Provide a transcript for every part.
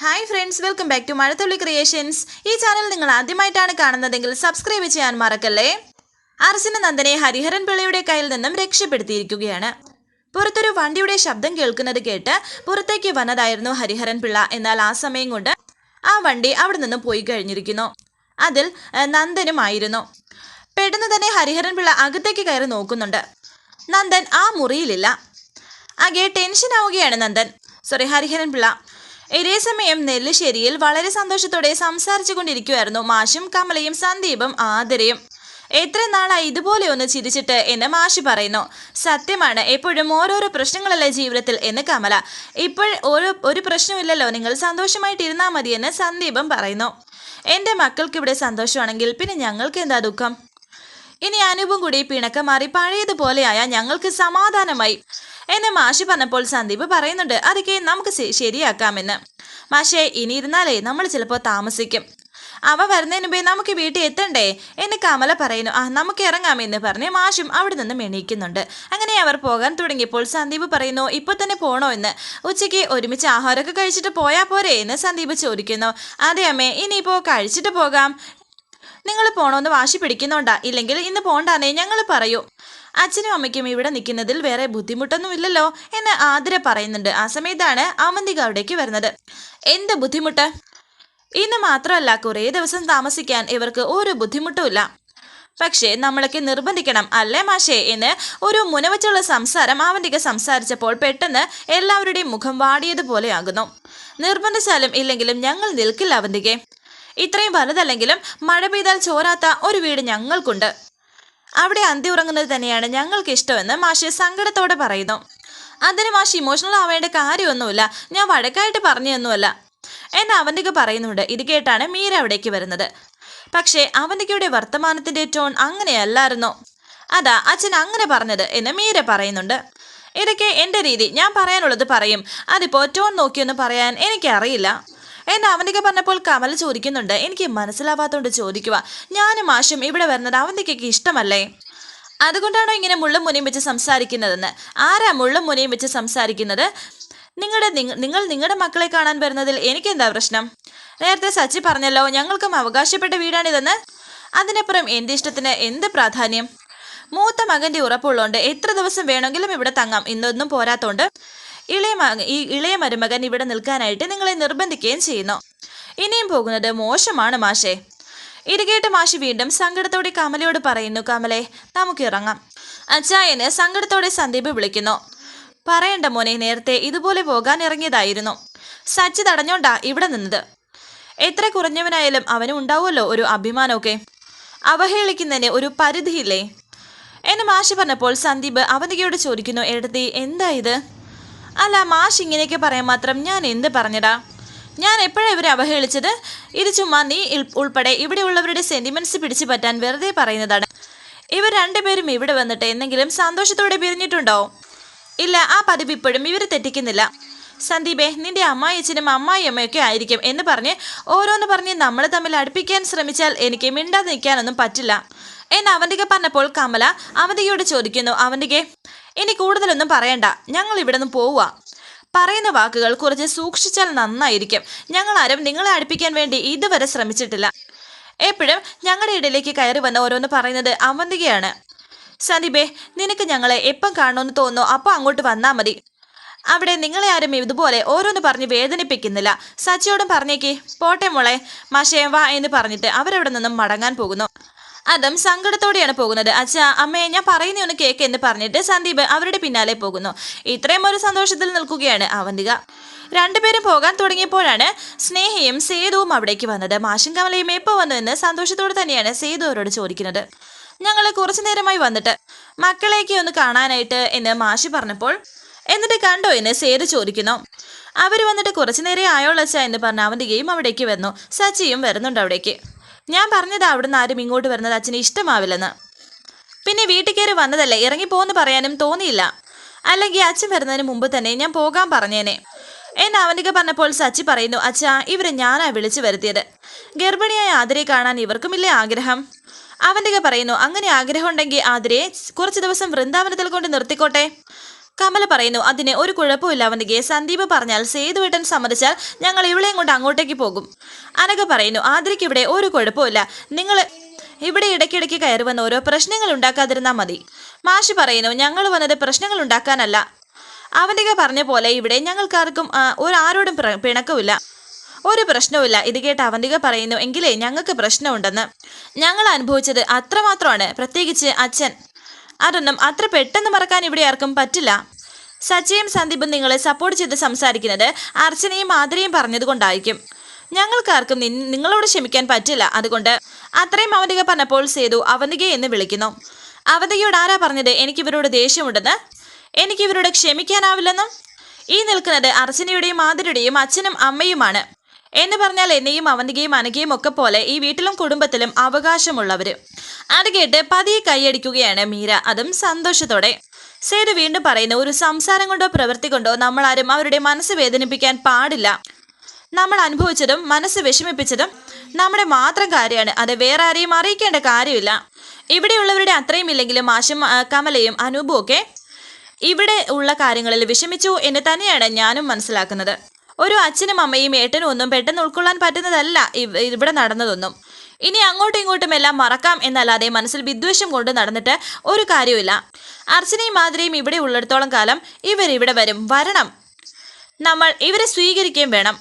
Hi friends welcome back to Mazhathulli creations ഈ channel നിങ്ങൾ ആദ്യമായിട്ടാണ് കാണുന്നതെങ്കിൽ സബ്സ്ക്രൈബ് ചെയ്യാൻ മറക്കല്ലേ? അർജുന നന്ദനെ ഹരിഹരൻ പിള്ളയുടെ കയ്യിൽ നിന്നും രക്ഷപ്പെടുത്തിയിരിക്കുകയാണ്. പുറത്തൊരു വണ്ടിയുടെ ശബ്ദം കേൾക്കുന്നത് കേട്ട് പുറത്തേക്ക് വന്നതായിരുന്നു ഹരിഹരൻ പിള്ള. എന്നാൽ ആ സമയം കൊണ്ട് ആ വണ്ടി അവിടെ നിന്നും പോയി കഴിഞ്ഞിരിക്കുന്നു. അതിൽ നന്ദനുമായിരുന്നു പെട്ടെന്ന് തന്നെ ഹരിഹരൻ പിള്ള അകത്തേക്ക് കയറി നോക്കുന്നുണ്ട്. നന്ദൻ ആ മുറിയിലില്ല. ആകെ ടെൻഷൻ ആവുകയാണ് നന്ദൻ. സോറി ഹരിഹരൻ പിള്ള. ഇതേ സമയം നെല്ലിശ്ശേരിയിൽ വളരെ സന്തോഷത്തോടെ സംസാരിച്ചു കൊണ്ടിരിക്കുമായിരുന്നു മാഷും കമലയും സന്ദീപും ആദരയും എത്ര നാളായി ഇതുപോലെ ഒന്ന് ചിരിച്ചിട്ട്? എന്ന് മാഷി പറയുന്നു. സത്യമാണ് എപ്പോഴും ഓരോരോ പ്രശ്നങ്ങളല്ലേ ജീവിതത്തിൽ? എന്ന് കമല. ഇപ്പോൾ ഓരോ ഒരു പ്രശ്നമില്ലല്ലോ നിങ്ങൾ സന്തോഷമായിട്ടിരുന്നാൽ മതിയെന്ന് സന്ദീപം പറയുന്നു. എന്റെ മക്കൾക്ക് ഇവിടെ സന്തോഷമാണെങ്കിൽ പിന്നെ ഞങ്ങൾക്ക് എന്താ ദുഃഖം? ഇനി അനൂപും കൂടി പിണക്കം മാറി പഴയതുപോലെയായ ഞങ്ങൾക്ക് സമാധാനമായി. എന്നെ മാഷി പറഞ്ഞപ്പോൾ സന്ദീപ് പറയുന്നുണ്ട് അതൊക്കെ നമുക്ക് ശരിയാക്കാമെന്ന്. മാഷേ ഇനി ഇരുന്നാലേ നമ്മൾ ചിലപ്പോൾ താമസിക്കും. അവ വരുന്നതിന് മുമ്പേ നമുക്ക് വീട്ടിൽ എത്തണ്ടേ? എന്ന് കമല പറയുന്നു. ആ നമുക്ക് ഇറങ്ങാമെന്ന് പറഞ്ഞ് മാഷും അവിടെ നിന്നും എണീക്കുന്നുണ്ട്. അങ്ങനെ അവർ പോകാൻ തുടങ്ങിയപ്പോൾ സന്ദീപ് പറയുന്നു ഇപ്പൊ തന്നെ പോണോ എന്ന്? ഉച്ചയ്ക്ക് ഒരുമിച്ച് ആഹാരമൊക്കെ കഴിച്ചിട്ട് പോയാൽ പോരെ? എന്ന് സന്ദീപ് ചോദിക്കുന്നു. അതെ അമ്മേ ഇനിയിപ്പോ കഴിച്ചിട്ട് പോകാം. നിങ്ങൾ പോണോന്ന് വാശി പിടിക്കുന്നുണ്ടാ. ഇല്ലെങ്കിൽ ഇന്ന് പോണ്ടാന്നേ ഞങ്ങൾ പറയൂ. അച്ഛനും അമ്മയ്ക്കും ഇവിടെ നിൽക്കുന്നതിൽ വേറെ ബുദ്ധിമുട്ടൊന്നുമില്ലല്ലോ എന്ന് ആതിര പറയുന്നുണ്ട്. ആ സമയത്താണ് അവന്തിക അവിടേക്ക് വരുന്നത്. എന്ത് ബുദ്ധിമുട്ട്? ഇന്ന് മാത്രമല്ല കുറേ ദിവസം താമസിക്കാൻ ഇവർക്ക് ഒരു ബുദ്ധിമുട്ടുമില്ല. പക്ഷേ നമ്മളൊക്കെ നിർബന്ധിക്കണം അല്ലേ മാഷേ എന്ന് ഒരു മുനവച്ചുള്ള സംസാരം അവന്തിക സംസാരിച്ചപ്പോൾ പെട്ടെന്ന് എല്ലാവരുടെയും മുഖം വാടിയതുപോലെയാകുന്നു നിർബന്ധിച്ചാലും ഇല്ലെങ്കിലും ഞങ്ങൾ നിൽക്കില്ല അവന്തികെ. ഇത്രയും വലുതല്ലെങ്കിലും മഴ പെയ്താൽ ചോരാത്ത ഒരു വീട് ഞങ്ങൾക്കുണ്ട്. അവിടെ അന്തി ഉറങ്ങുന്നത് തന്നെയാണ് ഞങ്ങൾക്ക് ഇഷ്ടമെന്ന് മാഷി സങ്കടത്തോടെ പറയുന്നു. അതിന് മാഷി ഇമോഷണൽ ആവേണ്ട കാര്യമൊന്നുമില്ല. ഞാൻ വഴക്കായിട്ട് പറഞ്ഞൊന്നുമല്ല എന്ന് അവന്തിക പറയുന്നുണ്ട്. ഇത് കേട്ടാണ് മീര അവിടേക്ക് വരുന്നത്. പക്ഷേ അവന്തികയുടെ വർത്തമാനത്തിന്റെ ടോൺ അങ്ങനെയല്ലായിരുന്നു? അതാ അച്ഛൻ അങ്ങനെ പറഞ്ഞത് എന്ന് മീര പറയുന്നുണ്ട്. ഇതൊക്കെ എന്റെ രീതി. ഞാൻ പറയാനുള്ളത് പറയും. അതിപ്പോ ടോൺ നോക്കിയൊന്ന് പറയാൻ എനിക്കറിയില്ല. എന്നെ അവന്തിക പറഞ്ഞപ്പോൾ കമൽ ചോദിക്കുന്നുണ്ട് എനിക്ക് മനസ്സിലാവാത്തോണ്ട് ചോദിക്കുക ഞാനും ആശും ഇവിടെ വരുന്നത് അവന്തിക്കൊക്കെ ഇഷ്ടമല്ലേ? അതുകൊണ്ടാണോ ഇങ്ങനെ മുള്ളും മുനയും വെച്ച് സംസാരിക്കുന്നതെന്ന്? ആരാ മുള്ളും മുനയും വെച്ച് സംസാരിക്കുന്നത്? നിങ്ങളുടെ നിങ്ങൾ നിങ്ങളുടെ മക്കളെ കാണാൻ വരുന്നതിൽ എനിക്കെന്താ പ്രശ്നം? നേരത്തെ സച്ചി പറഞ്ഞല്ലോ ഞങ്ങൾക്കും അവകാശപ്പെട്ട വീടാണിതെന്ന്. അതിനപ്പുറം എന്റെ ഇഷ്ടത്തിന് എന്ത് പ്രാധാന്യം? മൂത്ത മകന്റെ ഉറപ്പുള്ളതുകൊണ്ട് എത്ര ദിവസം വേണമെങ്കിലും ഇവിടെ തങ്ങാം. ഇന്നൊന്നും പോരാത്തോണ്ട് ഇളയ ഈ ഇളയ മരുമകൻ ഇവിടെ നിൽക്കാനായിട്ട് നിങ്ങളെ നിർബന്ധിക്കുകയും ചെയ്യുന്നു. ഇനിയും പോകുന്നത് മോശമാണ് മാഷേ. ഇരികേട്ട് മാഷി വീണ്ടും സങ്കടത്തോടെ കമലയോട് പറയുന്നു കമലെ നമുക്ക് ഇറങ്ങാം. അച്ചായന് സങ്കടത്തോടെ സന്ദീപ് വിളിക്കുന്നു പറയണ്ട മോനെ നേരത്തെ ഇതുപോലെ പോകാൻ ഇറങ്ങിയതായിരുന്നു. സച്ചി തടഞ്ഞോണ്ടാ ഇവിടെ നിന്നത്. എത്ര കുറഞ്ഞവനായാലും അവന് ഉണ്ടാവുമല്ലോ ഒരു അഭിമാനമൊക്കെ. അവഹേളിക്കുന്നതിന് ഒരു പരിധിയില്ലേ? എന്ന് മാഷി പറഞ്ഞപ്പോൾ സന്ദീപ് അവന്തികയോട് ചോദിക്കുന്നു എടത്തി എന്താ ഇത്? അല്ല മാഷ് ഇങ്ങനെയൊക്കെ പറയാൻ മാത്രം ഞാൻ എന്ത് പറഞ്ഞടാ? ഞാൻ എപ്പോഴാണ് ഇവരെ അവഹേളിച്ചത്? ഇത് ചുമ്മാ നീ ഉൾപ്പെടെ ഇവിടെയുള്ളവരുടെ സെന്റിമെന്റ്സ് പിടിച്ചു പറ്റാൻ വെറുതെ പറയുന്നതാണ്. ഇവർ രണ്ടുപേരും ഇവിടെ വന്നിട്ട് എന്തെങ്കിലും സന്തോഷത്തോടെ പിരിഞ്ഞിട്ടുണ്ടോ? ഇല്ല ആ പതിവ് ഇപ്പോഴും ഇവർ തെറ്റിക്കുന്നില്ല. സന്ദീപേ നിന്റെ അമ്മായിച്ചനും അമ്മായി അമ്മയൊക്കെ ആയിരിക്കും എന്ന് പറഞ്ഞ് ഓരോന്ന് പറഞ്ഞ് നമ്മൾ തമ്മിൽ അടുപ്പിക്കാൻ ശ്രമിച്ചാൽ എനിക്ക് മിണ്ടാതെ നിൽക്കാനൊന്നും പറ്റില്ല. എന്ന് അവന്തിക പറഞ്ഞപ്പോൾ കമല അവന്തികയോട് ചോദിക്കുന്നു അവന്തികെ ഇനി കൂടുതലൊന്നും പറയണ്ട. ഞങ്ങൾ ഇവിടെ നിന്ന് പോവുക. പറയുന്ന വാക്കുകൾ കുറച്ച് സൂക്ഷിച്ചാൽ നന്നായിരിക്കും. ഞങ്ങൾ ആരും നിങ്ങളെ അടുപ്പിക്കാൻ വേണ്ടി ഇതുവരെ ശ്രമിച്ചിട്ടില്ല. എപ്പോഴും ഞങ്ങളുടെ ഇടയിലേക്ക് കയറി വന്ന ഓരോന്ന് പറയുന്നത് അവന്തികയാണ് സന്ദീപേ നിനക്ക് ഞങ്ങളെ എപ്പം കാണുമെന്ന് തോന്നുന്നു? അപ്പോൾ അങ്ങോട്ട് വന്നാൽ മതി. അവിടെ നിങ്ങളെ ആരും ഇതുപോലെ ഓരോന്ന് പറഞ്ഞ് വേദനിപ്പിക്കുന്നില്ല. സച്ചിയോടും പറഞ്ഞേക്കേ പോട്ടെ മോളെ മാഷേ വാ എന്ന് പറഞ്ഞിട്ട് അവരവിടെ നിന്നും മടങ്ങാൻ പോകുന്നു. അതും സങ്കടത്തോടെയാണ് പോകുന്നത്. അച്ഛാ അമ്മയെ ഞാൻ പറയുന്ന ഒന്ന് കേക്ക് എന്ന് പറഞ്ഞിട്ട് സന്ദീപ് അവരുടെ പിന്നാലെ പോകുന്നു. ഇത്രയും ഒരു സന്തോഷത്തിൽ നിൽക്കുകയാണ് അവന്തിക. രണ്ടുപേരും പോകാൻ തുടങ്ങിയപ്പോഴാണ് സ്നേഹയും സേതുവും അവിടേക്ക് വന്നത്. മാഷും കമലയും എപ്പോൾ വന്നു എന്ന് സന്തോഷത്തോടെ തന്നെയാണ് സേതു അവരോട് ചോദിക്കുന്നത്. ഞങ്ങൾ കുറച്ചു നേരമായി വന്നിട്ട് മക്കളേക്ക് ഒന്ന് കാണാനായിട്ട് എന്ന് മാഷി പറഞ്ഞപ്പോൾ എന്നിട്ട് കണ്ടോ എന്ന് സേതു ചോദിക്കുന്നു. അവർ വന്നിട്ട് കുറച്ചു നേരെ ആയോളച്ച എന്ന് പറഞ്ഞ അവന്തികയും അവിടേക്ക് വന്നു. സച്ചിയും വരുന്നുണ്ട് അവിടേക്ക്. ഞാൻ പറഞ്ഞത് അവിടുന്ന് ആരും ഇങ്ങോട്ട് വരുന്നത് അച്ഛന് ഇഷ്ടമാവില്ലെന്ന്. പിന്നെ വീട്ടിൽ കയറി വന്നതല്ലേ? ഇറങ്ങിപ്പോന്ന് പറയാനും തോന്നിയില്ല. അല്ലെങ്കിൽ അച്ഛൻ വരുന്നതിന് മുമ്പ് തന്നെ ഞാൻ പോകാൻ പറഞ്ഞേനെ. എന്നെ അവനിക പറഞ്ഞപ്പോൾ സച്ചി പറയുന്നു അച്ഛാ ഇവരെ ഞാനാ വിളിച്ചു വരുത്തിയത്. ഗർഭിണിയായ ആതിരയെ കാണാൻ ഇവർക്കുമില്ലേ ആഗ്രഹം? അവന്തിക പറയുന്നു അങ്ങനെ ആഗ്രഹമുണ്ടെങ്കിൽ ആതിരയെ കുറച്ച് ദിവസം വൃന്ദാവനത്തിൽ കൊണ്ട് നിർത്തിക്കോട്ടെ. കമല പറയുന്നു അതിന് ഒരു കുഴപ്പമില്ല അവന്തികയെ സന്ദീപ് പറഞ്ഞാൽ സേതുവേട്ടൻ സമ്മതിച്ചാൽ ഞങ്ങൾ ഇവളെയും കൊണ്ട് അങ്ങോട്ടേക്ക് പോകും. അനഘ പറയുന്നു ആതിരയ്ക്ക് ഇവിടെ ഒരു കുഴപ്പമില്ല നിങ്ങൾ ഇവിടെ ഇടയ്ക്കിടയ്ക്ക് കയറി വന്ന് ഓരോ പ്രശ്നങ്ങൾ ഉണ്ടാക്കാതിരുന്നാൽ മതി. മാഷി പറയുന്നു ഞങ്ങൾ വന്നത് പ്രശ്നങ്ങൾ ഉണ്ടാക്കാനല്ല. അവന്തിക പറഞ്ഞ പോലെ ഇവിടെ ഞങ്ങൾക്കാർക്കും ആരോടും പിണക്കമില്ല ഒരു പ്രശ്നവുമില്ല. ഇത് കേട്ട് അവന്തിക പറയുന്നു എങ്കിലേ ഞങ്ങൾക്ക് പ്രശ്നമുണ്ടെന്ന്. ഞങ്ങൾ അനുഭവിച്ചത് അത്രമാത്രമാണ്. പ്രത്യേകിച്ച് അച്ഛൻ അതൊന്നും അത്ര പെട്ടെന്ന് മറക്കാൻ ഇവിടെ ആർക്കും പറ്റില്ല. സച്ചിയും സന്ദീപും നിങ്ങളെ സപ്പോർട്ട് ചെയ്ത് സംസാരിക്കുന്നത് അർച്ചനയും ആതിരയും പറഞ്ഞതുകൊണ്ടായിരിക്കും. ഞങ്ങൾക്കാർക്കും നിങ്ങളോട് ക്ഷമിക്കാൻ പറ്റില്ല. അതുകൊണ്ട് അത്രയും അവന്തിക പറഞ്ഞപ്പോൾ സേതു അവന്തിക എന്ന് വിളിക്കുന്നു. അവന്തികയോട് ആരാ പറഞ്ഞത്? എനിക്കിവരോട് ദേഷ്യമുണ്ടെന്ന്? എനിക്കിവരോട് ക്ഷമിക്കാനാവില്ലെന്നും? ഈ നിൽക്കുന്നത് അർച്ചനയുടെയും ആതിരയുടെയും അച്ഛനും അമ്മയുമാണ്. എന്ന് പറഞ്ഞാൽ എന്നെയും അവന്തികയും അനകയും ഒക്കെ പോലെ ഈ വീട്ടിലും കുടുംബത്തിലും അവകാശമുള്ളവര്. അത് കേട്ട് പതിയെ കൈയടിക്കുകയാണ് മീര. അതും സന്തോഷത്തോടെ. സേതു വീണ്ടും പറയുന്നു ഒരു സംസാരം കൊണ്ടോ പ്രവൃത്തി കൊണ്ടോ നമ്മളാരും അവരുടെ മനസ്സ് വേദനിപ്പിക്കാൻ പാടില്ല. നമ്മൾ അനുഭവിച്ചതും മനസ്സ് വിഷമിപ്പിച്ചതും നമ്മുടെ മാത്രം കാര്യമാണ്. അത് വേറെ ആരെയും അറിയിക്കേണ്ട കാര്യമില്ല. ഇവിടെയുള്ളവരുടെ അത്രയും ഇല്ലെങ്കിലും ആശം കമലയും അനൂപും ഒക്കെ ഇവിടെ ഉള്ള കാര്യങ്ങളിൽ വിഷമിച്ചു എന്ന് തന്നെയാണ് ഞാനും മനസ്സിലാക്കുന്നത്. ഒരു അച്ഛനും അമ്മയും ഏട്ടനും ഒന്നും പെട്ടെന്ന് ഉൾക്കൊള്ളാൻ പറ്റുന്നതല്ല ഇവ- ഇവിടെ നടന്നതൊന്നും. ഇനി അങ്ങോട്ടും ഇങ്ങോട്ടും എല്ലാം മറക്കാം എന്നല്ലാതെ മനസ്സിൽ വിദ്വേഷം കൊണ്ട് നടന്നിട്ട് ഒരു കാര്യമില്ല അർച്ചനയും മാതിരിയും ഇവിടെ ഉള്ളിടത്തോളം കാലം ഇവരിവിടെ വരും. വരണം. നമ്മൾ ഇവരെ സ്വീകരിക്കുകയും വേണം.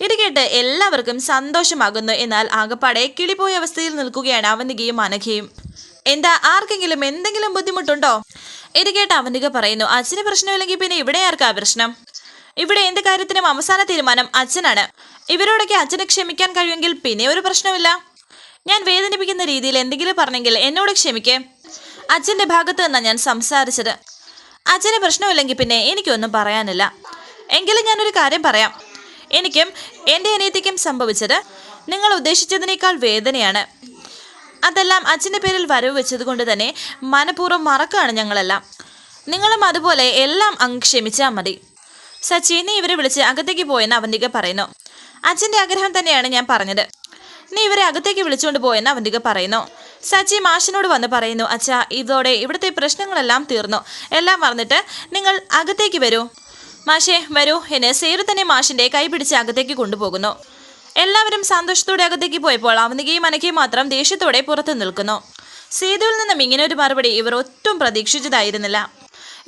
ഇത് കേട്ട് എല്ലാവർക്കും സന്തോഷമാകുന്നു എന്നാൽ ആകപ്പാടെ കിളിപ്പോയ അവസ്ഥയിൽ നിൽക്കുകയാണ് അവന്തികയും അനഘയും എന്താ ആർക്കെങ്കിലും എന്തെങ്കിലും ബുദ്ധിമുട്ടുണ്ടോ? ഇത് കേട്ട് അവന്തിക പറയുന്നു അച്ഛന് പ്രശ്നമില്ലെങ്കിൽ പിന്നെ ഇവിടെ ആർക്കാ പ്രശ്നം? ഇവിടെ എന്ത് കാര്യത്തിനും അവസാന തീരുമാനം അച്ഛനാണ്. ഇവരോടൊക്കെ അച്ഛനെ ക്ഷമിക്കാൻ കഴിയുമെങ്കിൽ പിന്നെ ഒരു പ്രശ്നമില്ല. ഞാൻ വേദനിപ്പിക്കുന്ന രീതിയിൽ എന്തെങ്കിലും പറഞ്ഞെങ്കിൽ എന്നോട് ക്ഷമിക്കേ. അച്ഛന്റെ ഭാഗത്ത് നിന്നാണ് ഞാൻ സംസാരിച്ചത്. അച്ഛന് പ്രശ്നമില്ലെങ്കിൽ പിന്നെ എനിക്കൊന്നും പറയാനില്ല. എങ്കിലും ഞാനൊരു കാര്യം പറയാം. എനിക്കും എന്റെ അനിയത്തിക്കും സംഭവിച്ചത് നിങ്ങൾ ഉദ്ദേശിച്ചതിനേക്കാൾ വേദനയാണ്. അതെല്ലാം അച്ഛന്റെ പേരിൽ വരവ് വെച്ചത് കൊണ്ട് തന്നെ മനഃപൂർവം മറക്കുകയാണ് ഞങ്ങളെല്ലാം. നിങ്ങളും അതുപോലെ എല്ലാം അങ്ങ് ക്ഷമിച്ചാൽ മതി. സച്ചി നീ ഇവരെ വിളിച്ച് അകത്തേക്ക് പോയെന്ന് അവന്തിക പറയുന്നു. അച്ഛന്റെ ആഗ്രഹം തന്നെയാണ് ഞാൻ പറഞ്ഞത്. നീ ഇവരെ അകത്തേക്ക് വിളിച്ചുകൊണ്ട് പോയെന്ന് അവന്തിക പറയുന്നു. സച്ചി മാഷിനോട് വന്ന് പറയുന്നു അച്ഛാ ഇതോടെ ഇവിടുത്തെ പ്രശ്നങ്ങളെല്ലാം തീർന്നു. എല്ലാം മറന്നിട്ട് നിങ്ങൾ അകത്തേക്ക് വരൂ. മാഷേ വരൂ എന്ന് സേരു തന്നെ മാഷിന്റെ കൈ പിടിച്ച് അകത്തേക്ക് കൊണ്ടുപോകുന്നു. എല്ലാവരും സന്തോഷത്തോടെ അകത്തേക്ക് പോയപ്പോൾ അവനികയും അനക്കയും മാത്രം ദേഷ്യത്തോടെ പുറത്തു നിൽക്കുന്നു. സേതുവിൽ നിന്നും ഇങ്ങനെ ഒരു മറുപടി ഇവർ ഒട്ടും പ്രതീക്ഷിച്ചതായിരുന്നില്ല.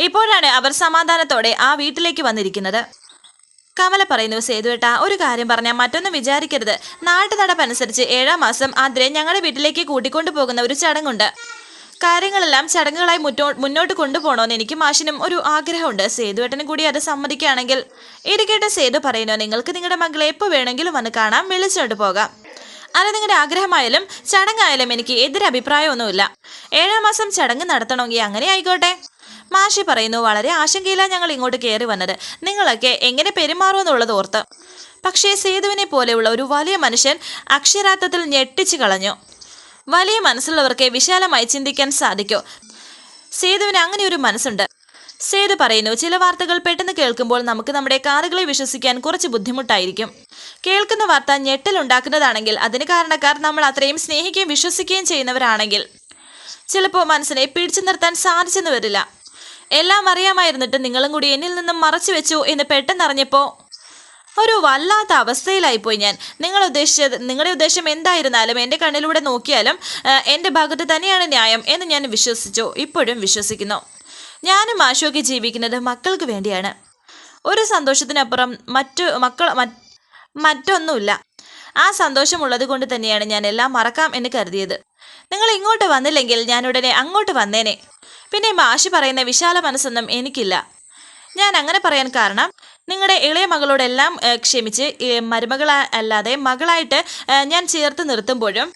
ഇപ്പോഴാണ് അവർ സമാധാനത്തോടെ ആ വീട്ടിലേക്ക് വന്നിരിക്കുന്നത്. കമല പറയുന്നു സേതുവേട്ട ഒരു കാര്യം പറഞ്ഞാൽ മറ്റൊന്നും വിചാരിക്കരുത്. നാട്ടു നടപ്പനുസരിച്ച് ഏഴാം മാസം ആദ്രെ ഞങ്ങളുടെ വീട്ടിലേക്ക് കൂട്ടിക്കൊണ്ടു പോകുന്ന ഒരു ചടങ്ങുണ്ട്. കാര്യങ്ങളെല്ലാം ചടങ്ങുകളായി മുറ്റോ മുന്നോട്ട് കൊണ്ടുപോകണമെന്ന് എനിക്ക് മാഷിനും ഒരു ആഗ്രഹമുണ്ട്. സേതുവേട്ടനും കൂടി അത് സമ്മതിക്കുകയാണെങ്കിൽ ഇരിക്കേട്ട സേതു പറയുന്നു നിങ്ങൾക്ക് നിങ്ങളുടെ മകളെ എപ്പോൾ വേണമെങ്കിലും വന്ന് കാണാം. വിളിച്ചോണ്ട് പോകാം. അത് നിങ്ങളുടെ ആഗ്രഹമായാലും ചടങ്ങായാലും എനിക്ക് എതിരഭിപ്രായമൊന്നുമില്ല. ഏഴാം മാസം ചടങ്ങ് നടത്തണമെങ്കിൽ അങ്ങനെ ആയിക്കോട്ടെ. മാഷി പറയുന്നു വളരെ ആശങ്കയിലാണ് ഞങ്ങൾ ഇങ്ങോട്ട് കയറി വന്നത്. നിങ്ങളൊക്കെ എങ്ങനെ പെരുമാറുമെന്നുള്ളത് ഓർത്ത്. പക്ഷേ സേതുവിനെ പോലെയുള്ള ഒരു വലിയ മനുഷ്യൻ അക്ഷരാർത്ഥത്തിൽ ഞെട്ടിച്ചു കളഞ്ഞു. വലിയ മനസ്സുള്ളവർക്ക് വിശാലമായി ചിന്തിക്കാൻ സാധിക്കൂ. സേതുവിന് അങ്ങനെ ഒരു മനസ്സുണ്ട്. സേതു പറയുന്നു ചില വാർത്തകൾ പെട്ടെന്ന് കേൾക്കുമ്പോൾ നമുക്ക് നമ്മുടെ കാറുകളെ വിശ്വസിക്കാൻ കുറച്ച് ബുദ്ധിമുട്ടായിരിക്കും. കേൾക്കുന്ന വാർത്ത ഞെട്ടലുണ്ടാക്കുന്നതാണെങ്കിൽ അതിന് കാരണക്കാർ നമ്മൾ അത്രയും സ്നേഹിക്കുകയും വിശ്വസിക്കുകയും ചെയ്യുന്നവരാണെങ്കിൽ ചിലപ്പോൾ മനസ്സിനെ പിടിച്ചു നിർത്താൻ സാധിച്ചെന്ന് വരില്ല. എല്ലാം അറിയാമായിരുന്നിട്ട് നിങ്ങളും കൂടി എന്നിൽ നിന്നും മറച്ചു വെച്ചു എന്ന് പെട്ടെന്നറിഞ്ഞപ്പോൾ ഒരു വല്ലാത്ത അവസ്ഥയിലായിപ്പോയി ഞാൻ. നിങ്ങൾ ഉദ്ദേശിച്ചത് നിങ്ങളുടെ ഉദ്ദേശം എന്തായിരുന്നാലും എന്റെ കണ്ണിലൂടെ നോക്കിയാലും എന്റെ ഭാഗത്ത് തന്നെയാണ് ന്യായം എന്ന് ഞാൻ വിശ്വസിച്ചു. ഇപ്പോഴും വിശ്വസിക്കുന്നു. ഞാനും ആശോക്ക് ജീവിക്കുന്നത് മക്കൾക്ക് വേണ്ടിയാണ്. ഒരു സന്തോഷത്തിനപ്പുറം മറ്റു മക്കൾ മറ്റൊന്നുമില്ല. ആ സന്തോഷമുള്ളത് കൊണ്ട് തന്നെയാണ് ഞാൻ എല്ലാം മറക്കാം എന്ന് കരുതിയത്. നിങ്ങൾ ഇങ്ങോട്ട് വന്നില്ലെങ്കിൽ ഞാൻ ഉടനെ അങ്ങോട്ട് വന്നേനെ. പിന്നെ മാഷി പറയുന്ന വിശാല മനസ്സൊന്നും എനിക്കില്ല. ഞാൻ അങ്ങനെ പറയാൻ കാരണം നിങ്ങളുടെ ഇളയ മകളോടെല്ലാം ക്ഷമിച്ച് മരുമകൾ അല്ലാതെ മകളായിട്ട് ഞാൻ ചേർത്ത് നിർത്തുമ്പോഴും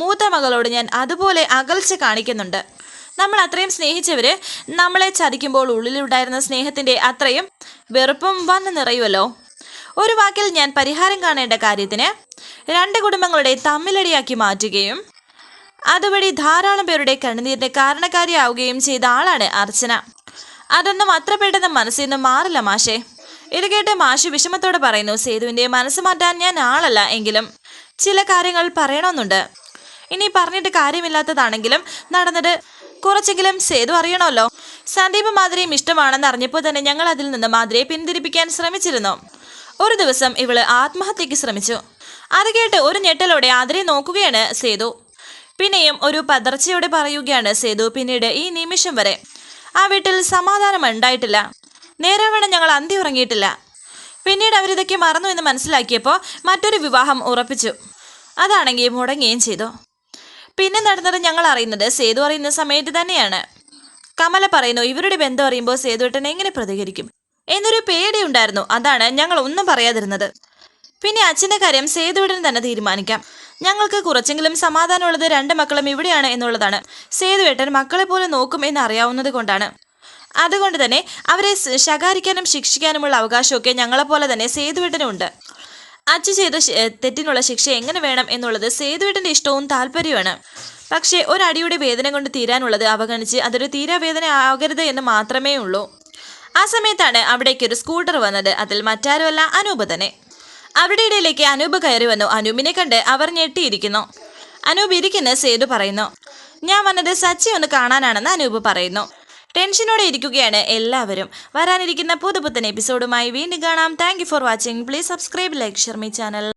മൂത്ത മകളോട് ഞാൻ അതുപോലെ അകൽച്ച കാണിക്കുന്നുണ്ട്. നമ്മൾ അത്രയും സ്നേഹിച്ചവര് നമ്മളെ ചതിക്കുമ്പോൾ ഉള്ളിലുണ്ടായിരുന്ന സ്നേഹത്തിന്റെ അത്രയും വെറുപ്പും വന്നു നിറയുമല്ലോ ഒരു വാക്കിൽ ഞാൻ പരിഹാരം കാണേണ്ട കാര്യത്തിന് രണ്ട് കുടുംബങ്ങളുടെ തമ്മിലടിയാക്കി മാറ്റുകയും അതുവഴി ധാരാളം പേരുടെ കണ്ണുനീരിന്റെ കാരണക്കാരിയാവുകയും ചെയ്ത ആളാണ് അർച്ചന. അതൊന്നും അത്ര പെട്ടെന്ന് മനസ്സിൽ നിന്ന് മാറില്ല മാഷേ. ഇത് കേട്ട് മാഷ് വിഷമത്തോടെ പറയുന്നു സേതുവിന്റെ മനസ്സ് മാറ്റാൻ ഞാൻ ആളല്ല എങ്കിലും ചില കാര്യങ്ങൾ പറയണമെന്നുണ്ട്. ഇനി പറഞ്ഞിട്ട് കാര്യമില്ലാത്തതാണെങ്കിലും നടന്നത് കുറച്ചെങ്കിലും സേതു അറിയണമല്ലോ. സന്ദീപ് മാതിരിയും ഇഷ്ടമാണെന്ന് അറിഞ്ഞപ്പോൾ തന്നെ ഞങ്ങൾ അതിൽ നിന്ന് മാതിരിയെ പിന്തിരിപ്പിക്കാൻ ശ്രമിച്ചിരുന്നു. ഒരു ദിവസം ഇവൾ ആത്മഹത്യക്ക് ശ്രമിച്ചു. അത് കേട്ട് ഒരു ഞെട്ടലോടെ ആതിരെ നോക്കുകയാണ് സേതു. പിന്നെയും ഒരു പതർച്ചയോടെ പറയുകയാണ് സേതു പിന്നീട് ഈ നിമിഷം വരെ. ആ വീട്ടിൽ സമാധാനം ഉണ്ടായിട്ടില്ല. നേരാവണ്ണം ഞങ്ങൾ അന്തി ഉറങ്ങിയിട്ടില്ല. പിന്നീട് അവരിതൊക്കെ മറന്നു എന്ന് മനസ്സിലാക്കിയപ്പോൾ മറ്റൊരു വിവാഹം ഉറപ്പിച്ചു. അതാണെങ്കിൽ മുടങ്ങുകയും ചെയ്തു. പിന്നെ നടന്നത് ഞങ്ങൾ അറിയുന്നത് സേതു അറിയുന്ന സമയത്ത് തന്നെയാണ്. കമല പറയുന്നു ഇവരുടെ ബന്ധം അറിയുമ്പോൾ സേതുവേട്ടൻ എങ്ങനെ പ്രതികരിക്കും? എന്നൊരു പേടി ഉണ്ടായിരുന്നു അതാണ് ഞങ്ങൾ ഒന്നും പറയാതിരുന്നത്. പിന്നെ അച്ഛന്റെ കാര്യം സേതുവേട്ടൻ തന്നെ തീരുമാനിക്കാം. ഞങ്ങൾക്ക് കുറച്ചെങ്കിലും സമാധാനമുള്ളത് രണ്ട് മക്കളും ഇവിടെയാണ് എന്നുള്ളതാണ്. സേതുവേട്ടൻ മക്കളെ പോലെ നോക്കും എന്ന് അറിയാവുന്നത് കൊണ്ടാണ്. അതുകൊണ്ട് തന്നെ അവരെ ശകാരിക്കാനും ശിക്ഷിക്കാനുമുള്ള അവകാശമൊക്കെ ഞങ്ങളെപ്പോലെ തന്നെ സേതുവേട്ടനുണ്ട് അച്ഛ ചെയ്ത തെറ്റിനുള്ള ശിക്ഷ എങ്ങനെ വേണം എന്നുള്ളത് സേതുവേട്ടന്റെ ഇഷ്ടവും താല്പര്യവുമാണ്. പക്ഷേ ഒരടിയുടെ വേദന കൊണ്ട് തീരാനുള്ളത് അവഗണിച്ച് അതൊരു തീരാവേദന ആകരുത് എന്ന് മാത്രമേ ഉള്ളൂ. ആ സമയത്താണ് അവിടേക്ക് ഒരു സ്കൂട്ടർ വന്നത്. അതിൽ മറ്റാരുമല്ല അനൂപ് തന്നെ. അവരുടെ ഇടയിലേക്ക് അനൂപ് കയറി വന്നു. അനൂപിനെ കണ്ട് അവർ ഞെട്ടിയിരിക്കുന്നു. അനൂപ് ഇരിക്കുന്ന സേതു പറയുന്നു. ഞാൻ വന്നത് സച്ചി ഒന്ന് കാണാനാണെന്ന് അനൂപ് പറയുന്നു. ടെൻഷനോടെ ഇരിക്കുകയാണ് എല്ലാവരും. വരാനിരിക്കുന്ന പുതുപുത്തൻ എപ്പിസോഡുമായി വീണ്ടും കാണാം. Thank for watching please subscribe like Sharmi channel